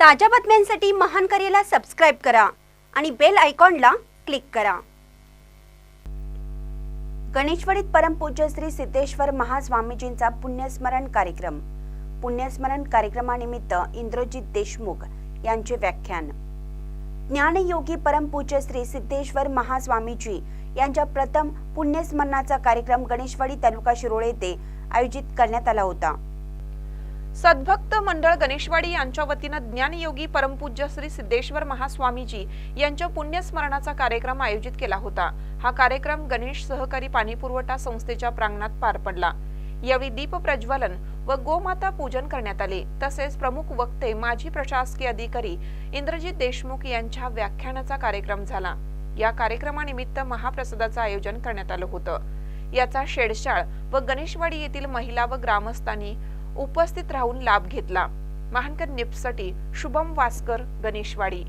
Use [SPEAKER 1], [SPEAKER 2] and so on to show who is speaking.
[SPEAKER 1] ताज्या बातम्यांसाठी महान करेला सबस्क्राईब करा आणि बेल आयकॉनला क्लिक करा. गणेशवाडीत परमपूज्य श्री सिद्धेश्वर महास्वामीजींचा पुण्यस्मरण कार्यक्रम. पुण्यस्मरण कार्यक्रमानिमित्त इंद्रजित देशमुख यांचे व्याख्यान. ज्ञानयोगी परमपूज्य श्री सिद्धेश्वर महास्वामीजी यांच्या प्रथम पुण्यस्मरणाचा कार्यक्रम गणेशवाडी तालुका शिरोळे येथे आयोजित करण्यात आला होता.
[SPEAKER 2] सद्भक्त मंडळ गणेशवाडी यांच्या वतीनं ज्ञानयोगी परमपूज्य श्री सिद्धेश्वर महास्वामीजी यांच्या पुण्यस्मरणाचा कार्यक्रम आयोजित केला होता. हा कार्यक्रम गणेश सहकारी पाणीपुरवठा संस्थेच्या प्रांगणात पार पडला. यावेळी दीप प्रज्वलन व गोमाता पूजन करण्यात आले. तसेच प्रमुख वक्ते माजी प्रशासकीय अधिकारी इंद्रजित देशमुख यांच्या व्याख्यानाचा कार्यक्रम झाला. या कार्यक्रमानिमित्त महाप्रसादाचं आयोजन करण्यात आलं होतं. याचा शेडशाळ व गणेशवाडी येथील महिला व ग्रामस्थांनी उपस्थित राहून लाभ घेतला. महानकर निप्ससाठी शुभम वासकर गणेशवाडी.